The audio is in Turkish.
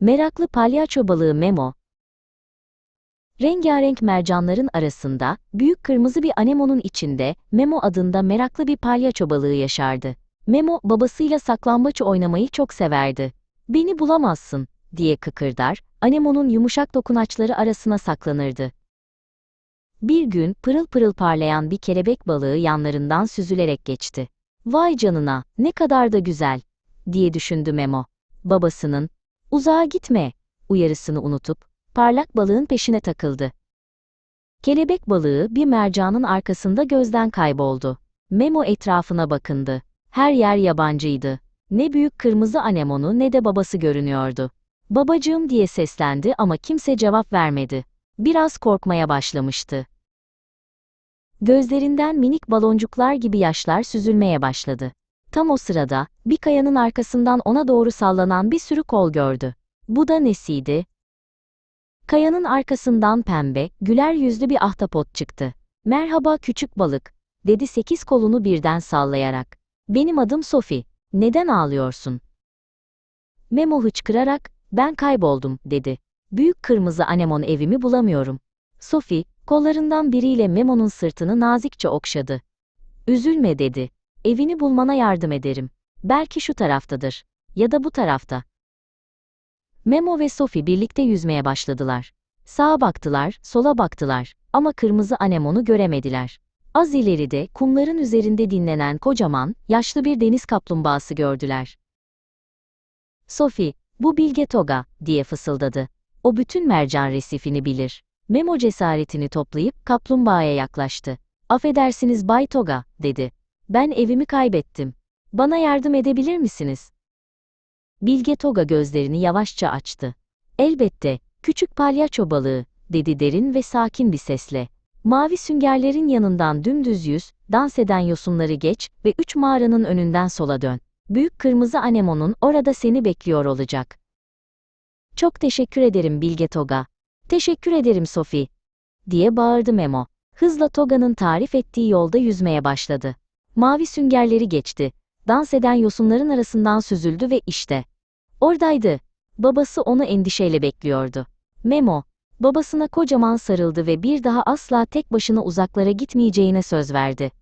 Meraklı palyaço balığı Memo. Rengarenk mercanların arasında, büyük kırmızı bir anemonun içinde, Memo adında meraklı bir palyaço balığı yaşardı. Memo, babasıyla saklambaç oynamayı çok severdi. Beni bulamazsın, diye kıkırdar, anemonun yumuşak dokunaçları arasına saklanırdı. Bir gün pırıl pırıl parlayan bir kelebek balığı yanlarından süzülerek geçti. Vay canına, ne kadar da güzel, diye düşündü Memo. Babasının, uzağa gitme, uyarısını unutup, parlak balığın peşine takıldı. Kelebek balığı bir mercanın arkasında gözden kayboldu. Memo etrafına bakındı. Her yer yabancıydı. Ne büyük kırmızı anemonu ne de babası görünüyordu. Babacığım diye seslendi ama kimse cevap vermedi. Biraz korkmaya başlamıştı. Gözlerinden minik baloncuklar gibi yaşlar süzülmeye başladı. Tam o sırada, bir kayanın arkasından ona doğru sallanan bir sürü kol gördü. Bu da nesiydi? Kayanın arkasından pembe, güler yüzlü bir ahtapot çıktı. Merhaba küçük balık, dedi sekiz kolunu birden sallayarak. Benim adım Sophie, neden ağlıyorsun? Memo hıçkırarak, ben kayboldum, dedi. Büyük kırmızı anemon evimi bulamıyorum. Sophie, kollarından biriyle Memo'nun sırtını nazikçe okşadı. Üzülme dedi. Evini bulmana yardım ederim. Belki şu taraftadır. Ya da bu tarafta. Memo ve Sophie birlikte yüzmeye başladılar. Sağa baktılar, sola baktılar ama kırmızı anemonu göremediler. Az ileride kumların üzerinde dinlenen kocaman, yaşlı bir deniz kaplumbağası gördüler. Sophie, bu Bilge Toga, diye fısıldadı. O bütün mercan resifini bilir. Memo cesaretini toplayıp kaplumbağaya yaklaştı. Affedersiniz Bay Toga, dedi. Ben evimi kaybettim. Bana yardım edebilir misiniz? Bilge Toga gözlerini yavaşça açtı. Elbette, küçük palyaço balığı, dedi derin ve sakin bir sesle. Mavi süngerlerin yanından dümdüz yüz, dans eden yosunları geç ve üç mağaranın önünden sola dön. Büyük kırmızı anemonun orada seni bekliyor olacak. Çok teşekkür ederim Bilge Toga. Teşekkür ederim Sophie. diye bağırdı Memo. Hızla Toga'nın tarif ettiği yolda yüzmeye başladı. Mavi süngerleri geçti. Dans eden yosunların arasından süzüldü ve işte. Oradaydı. Babası onu endişeyle bekliyordu. Memo, babasına kocaman sarıldı ve bir daha asla tek başına uzaklara gitmeyeceğine söz verdi.